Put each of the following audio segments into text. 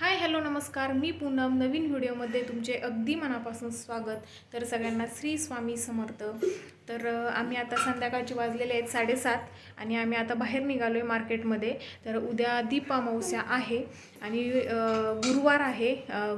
Hi hello नमस्कार. मी पूनम. नवीन व्हिडिओमध्ये तुमचे अगदी मनापासून स्वागत. तर सगळ्यांना श्री स्वामी समर्थ. तर आम्ही आता संध्याकाळचे वाजलेले आहेत साडेसात आणि आम्ही आता बाहेर निघालो आहे मार्केटमध्ये. तर उद्या दीप अमावस्या आहे आणि गुरुवार आहे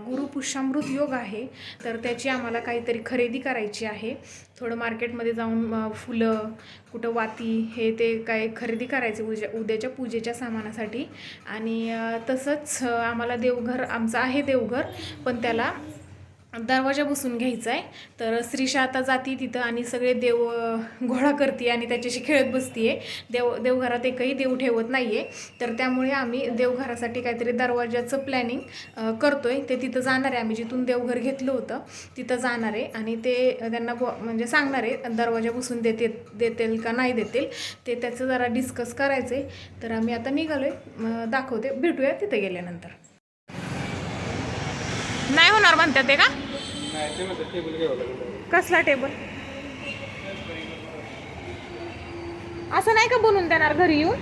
गुरुपुष्यामृत योग आहे. तर त्याची आम्हाला काहीतरी खरेदी करायची आहे. थोडं मार्केटमध्ये जाऊन फुलं कुठं वाती हे ते काय खरेदी करायचे उद्या उद्याच्या पूजेच्या सामानासाठी. आणि तसंच आम्हाला देवघर आमचं आहे देवघर पण त्याला दरवाजा बसून घ्यायचा आहे तर श्रीषा आता जाती तिथं आणि सगळे देव घोळा करते आणि त्याच्याशी खेळत बसते देव देवघरात एकही देव ठेवत नाही आहे तर त्यामुळे आम्ही देवघरासाठी काहीतरी दरवाजाचं प्लॅनिंग करतो आहे ते तिथं जाणार. आहे आम्ही जिथून देवघर घेतलं होतं तिथं जाणार. आहे आणि ते त्यांना बो म्हणजे सांगणार आहे दरवाजा बसून देते देतील का नाही देतील ते त्याचं जरा डिस्कस करायचं आहे तर आम्ही आता निघालो आहे दाखवते. भेटूया तिथं गेल्यानंतर. नाही होणार म्हणतात ते का? कसला टेबल असं नाही का बनवून देणार घरी येऊन?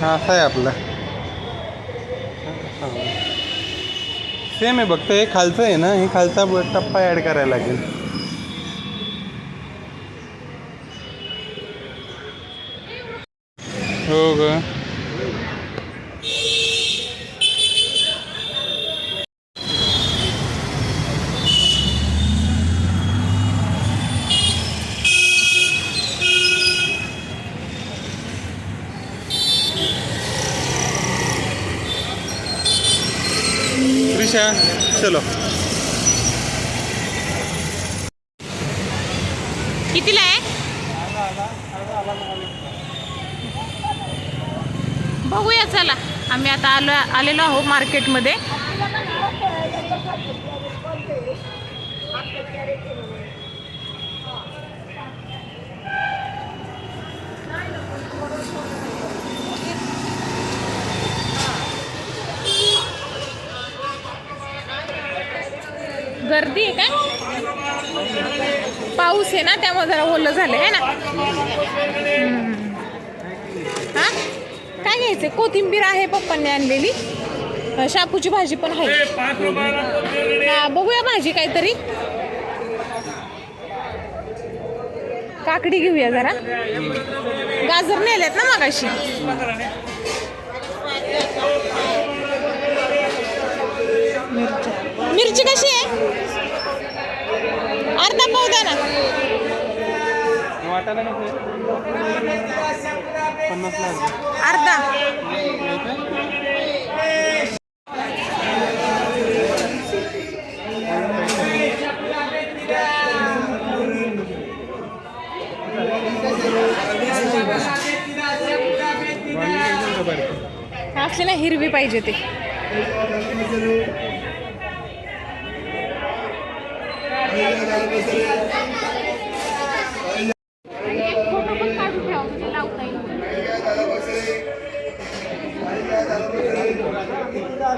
हा असं आहे आपलं. सेम आहे फक्त हे खालचं आहे ना हे खालचा टप्पा ॲड करायला लागेल. हो ग चलो. कितीला आहे? बघूया चला. आम्ही आता आलो आलेलो आहोत मार्केटमध्ये. गर्दी आहे का पाऊस आहे ना त्यामुळे जरा ओलं झालं आहे ना? हां हा? काय घ्यायचं? कोथिंबीर आहे पप्पांनी आणलेली. शापूची भाजी पण आहे. हा बघूया भाजी काहीतरी. काकडी घेऊया जरा. गाजर नेल्यात ना मगाशी. मिरची मिरची कशी आहे? अर्धा पाव द्या ना. वाटायला अर्धा. असले ना हिरवी पाहिजे ते.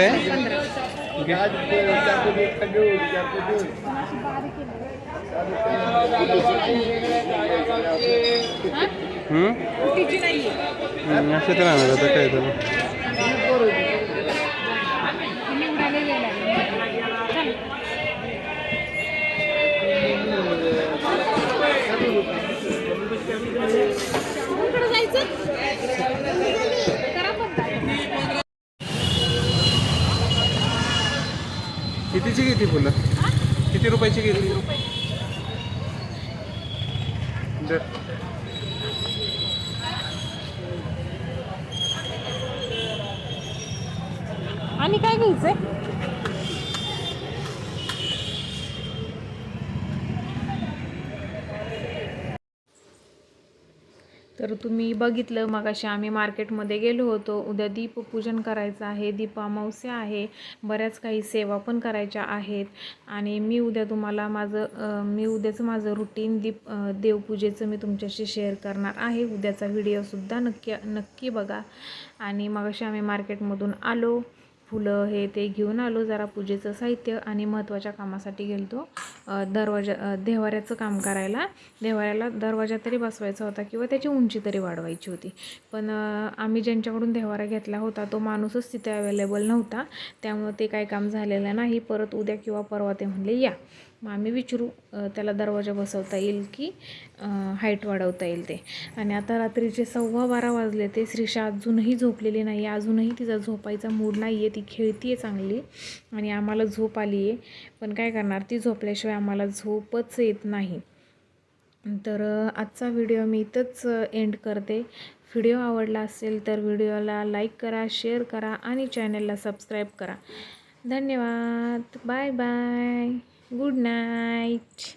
आहे हम्म? हम्म, असं तर आणलं आता काय तर. कितीची किती फुलं? किती रुपयाची घेतली? दर. आणि काय घ्यायचंय? तर तुम्ही बघितलं मगाशी आम्ही मार्केटमध्ये गेलो होतो. उद्या दीपपूजन करायचं आहे. दीपामावस्या आहे. बऱ्याच काही सेवा पण करायच्या आहेत. आणि मी उद्या तुम्हाला माझं मी उद्याचं माझं रुटीन दीप देवपूजेचं मी तुमच्याशी शेअर करणार आहे. उद्याचा व्हिडिओसुद्धा नक्की नक्की बघा. आणि मगाशी आम्ही मार्केटमधून आलो. फुलं हे ते घेऊन आलो जरा पूजेचं साहित्य आणि महत्त्वाच्या कामासाठी गेलतो. दरवाजा देवाऱ्याचं काम करायला. देवाऱ्याला दरवाजा तरी बसवायचा होता किंवा त्याची उंची तरी वाढवायची होती. पण आम्ही ज्यांच्याकडून देवारा घेतला होता तो माणूसच तिथे अवेलेबल नव्हता. त्यामुळे ते काही काम झालेलं नाही. परत उद्या किंवा परवा ते म्हणले या. मग आम्ही विचारू त्याला दरवाजा बसवता येईल की हाईट वाढवता येईल ते. आणि आता रात्रीचे सव्वा बारा वाजले ते श्रीषा अजूनही झोपलेली नाही आहे अजूनही तिचा झोपायचा मूड नाही आहे ती खेळती आहे चांगली आणि आम्हाला झोप आली आहे पण काय करणार ती झोपल्याशिवाय आम्हाला झोपच येत नाही. तर आजचा व्हिडिओ मी इथंच एंड करते. व्हिडिओ आवडला असेल तर व्हिडिओला लाईक करा शेअर करा आणि चॅनलला सबस्क्राईब करा. धन्यवाद. Bye bye good night.